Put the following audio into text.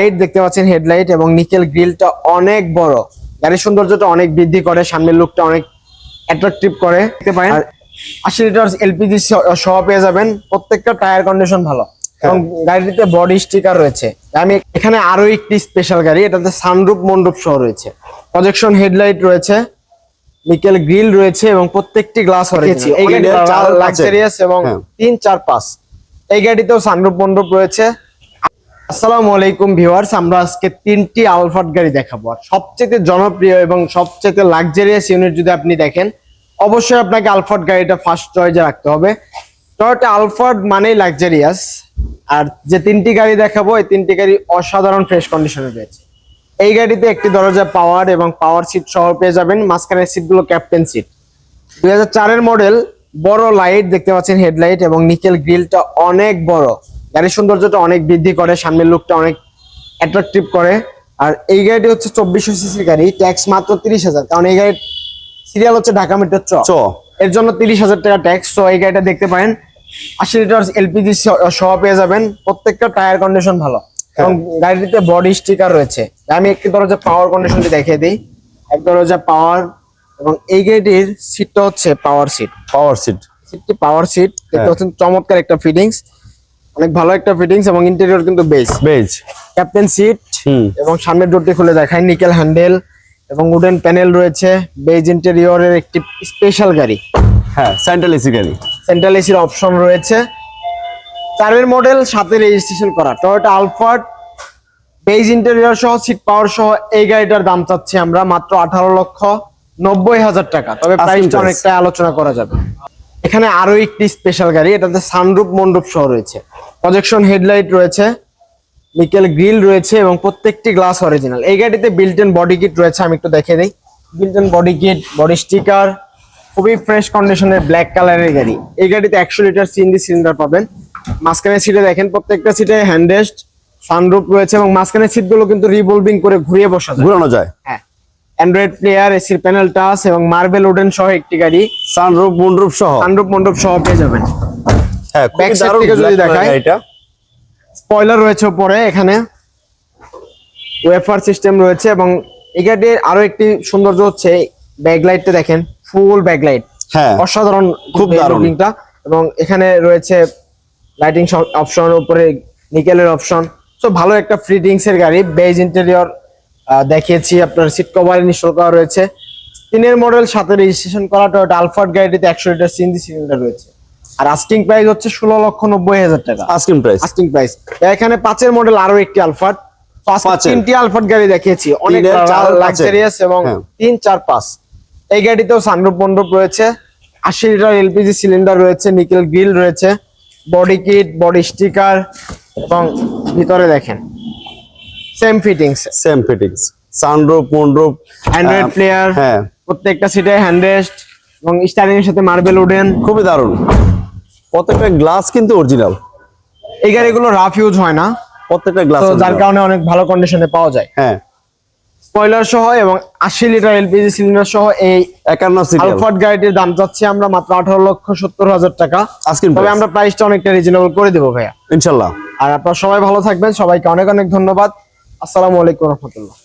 Light দেখতে পাচ্ছেন headlight এবং নিকেল গ্রিলটা অনেক বড়। গাড়ির সৌন্দর্যটা অনেক বৃদ্ধি করে সামনের লুকটা অনেক অ্যাট্রাকটিভ করে। দেখতে পারেন আশি লিটার এলপিজি সহ পেয়ে যাবেন প্রত্যেকটা টায়ার কন্ডিশন ভালো। এবং গাড়িটিতে বডি স্টিকার রয়েছে। আমি এখানে আরও একটি স্পেশাল গাড়ি এটাতে সানরূপ মন্ডপ সহ রয়েছে। প্রজেকশন হেডলাইট রয়েছে নিকেল গ্রিল রয়েছে এবং প্রত্যেকটি গ্লাস রয়েছে। এই গাড়ি। লাক্সারিয়াস এবং হ্যাঁ। তিন চার পাঁচ। এই গাড়িতেও সানরূপ মন্ডপ রয়েছে। আসসালামু আলাইকুম ভিউয়ার্স, আমরা আজকে তিনটি আলফাট গাড়ি দেখাবো। আর সবচেয়ে জনপ্রিয় এবং সবচেয়ে লাক্সারিয়াস ইউনিট যদি আপনি দেখেন, অবশ্যই আপনাকে আলফাট গাড়িটা ফার্স্ট চয়েসে রাখতে হবে। টয়োটা আলফাট মানেই লাক্সারিয়াস আর যে তিনটি গাড়ি দেখাবো, এই তিনটি গাড়ি অসাধারণ ফ্রেশ কন্ডিশনে রয়েছে। এই গাড়িতে একটি দরজা পাওয়ার এবং পাওয়ার সিট সহ পেয়ে যাবেন, মাঝখানের সিটগুলো ক্যাপ্টেন সিট দুই হাজার চারের মডেল বড় লাইট দেখতে পাচ্ছেন হেডলাইট এবং নিকেল গ্রিলটা অনেক বড়। গাড়ির সৌন্দর্যটা অনেক বৃদ্ধি করে সামনের লুকটা অনেক অ্যাট্রাকটিভ করে। আর এই গাড়িটি হচ্ছে চব্বিশশো সিসির গাড়ি ট্যাক্স মাত্র তিরিশ হাজার। কারণ এই গাড়ির সিরিয়াল হচ্ছে ঢাকা মিটার চ। চ। এর জন্য তিরিশ হাজার টাকা ট্যাক্স সো এই গাড়িটা দেখতে পারেন আশি লিটার এলপিজি সহ পেয়ে যাবেন। প্রত্যেকটা টায়ার কন্ডিশন ভালো। এবং গাড়িটিতে বডি স্টিকার রয়েছে। আমি একটি দরজা পাওয়ার কন্ডিশনটি দেখিয়ে দিই। এক দরজা পাওয়ার এবং এই গাড়িটির সিটটা হচ্ছে পাওয়ার সিট পাওয়ার সিট সিটটি পাওয়ার সিট দেখতে হ্যাঁ। পাচ্ছেন চমৎকার একটা ফিটিংস অনেক ভালো একটা ফিটিংস এবং ইন্টেরিয়র কিন্তু বেস বেজ ক্যাপ্টেন সিট এবং সামনের ডোরটি খুলে দেখায় নিকেল হ্যান্ডেল এবং উডেন প্যানেল রয়েছে। বেজ ইন্টেরিয়রের একটি স্পেশাল গাড়ি। হ্যাঁ সেন্ট্রাল এসি গাড়ি। সেন্ট্রাল এসির অপশন রয়েছে। চারের মডেল সাথে রেজিস্ট্রেশন করা। টয়োটা আলফার্ড বেজ ইন্টেরিয়র সহ সিট পাওয়ার সহ এই গাড়িটার দাম চাচ্ছি আমরা মাত্র আঠারো লক্ষ নব্বই হাজার টাকা। তবে প্রাইসটা অনেকটা আলোচনা করা যাবে। এখানে আরও একটি স্পেশাল গাড়ি এটাতে সানরূপ মন্ডপ সহ রয়েছে। প্রজেকশন হেডলাইট রয়েছে নিকেল গ্রিল রয়েছে এবং প্রত্যেকটি গ্লাস অরিজিনাল এই গাড়িতে বিল্ট ইন বডি কিট রয়েছে আমি একটু দেখে দিই built in body kit body sticker খুবই ফ্রেশ কন্ডিশনের ব্ল্যাক কালারের গাড়ি। এই গাড়িতে একশো লিটার সিএনজি সিলিন্ডার পাবেন। মাঝখানে সিটে দেখেন প্রত্যেকটা সিটে হ্যান্ডেস্ট সানরুপ রয়েছে এবং মাঝখানের সিটগুলো কিন্তু রিভলভিং করে ঘুরিয়ে বসা যায়। ঘুরানো যায়। হ্যাঁ। অ্যান্ড্রয়েড প্লেয়ার এসির প্যানেল টাচ এবং মার্বেল উডেন সহ একটি গাড়ি। সানরুফ মুন্ডরুফ সহ। সানরুপ মণ্ডপ সহ পেয়ে যাবেন। হ্যাঁ থেকে যদি। স্পয়লার রয়েছে উপরে এখানে। ওয়েফার সিস্টেম রয়েছে এবং এই গাড়ির আরও একটি সৌন্দর্য হচ্ছে ব্যাকলাইটটা দেখেন ফুল ব্যাকলাইট হ্যাঁ অসাধারণ খুব দারুণ। এবং এখানে রয়েছে লাইটিং অপশন উপরে নিকেলের অপশন তো ভালো একটা ফ্রিডিংস এর গাড়ি। বেজ ইন্টেরিয়র দেখিয়েছি আপনার সিট কভার ইনস্টল করা রয়েছে। তিনের মডেল সাথে রেজিস্ট্রেশন করা টয়োটা আলফার্ড গাড়িটিতে একশো লিটার সিএনজি সিলিন্ডার রয়েছে। আর আস্কিং প্রাইস হচ্ছে ষোলো লক্ষ নব্বই হাজার টাকা। আস্কিং প্রাইস আস্কিং প্রাইস এখানে পাঁচের মডেল আরও একটি আলফার্ড। তিনটি আলফার্ড গাড়ি দেখিয়েছি। অনেক লাক্সারিয়াস এবং হ্যাঁ। তিন চার পাঁচ। এই গাড়িতেও সানরূপ মণ্ডপ রয়েছে। আশি লিটার এলপিজি সিলিন্ডার রয়েছে নিকেল গ্রিল রয়েছে। বডি কিট বডি স্টিকার এবং ভিতরে দেখেন। Same fittings same fittings sunroof moonroof Android player হ্যাঁ। প্রত্যেকটা সিটে হ্যান্ডরেস্ট এবং স্টারিং এর সাথে মার্বেল উডেন খুবই দারুণ। প্রত্যেকটা গ্লাস কিন্তু অরিজিনাল। এই গাড়িগুলো রাফ ইউজ হয় না। প্রত্যেকটা গ্লাস যার কারণে অনেক ভালো কন্ডিশনে পাওয়া যায়। হ্যাঁ। স্পয়লার সহ এবং আশি লিটার এলপিজি সিলিন্ডার সহ এই একান্ন আলফার্ড গাড়িটির দাম চাচ্ছি আমরা মাত্র আঠারো লক্ষ সত্তর হাজার টাকা। আস্কিং তবে আমরা প্রাইসটা অনেকটা রিজনেবল করে দেবো ভাইয়া। ইনশাল্লাহ। আর আপনারা সবাই ভালো থাকবেন। সবাইকে অনেক অনেক ধন্যবাদ। আসসালামু আলাইকুম রহমতুল্লাহ।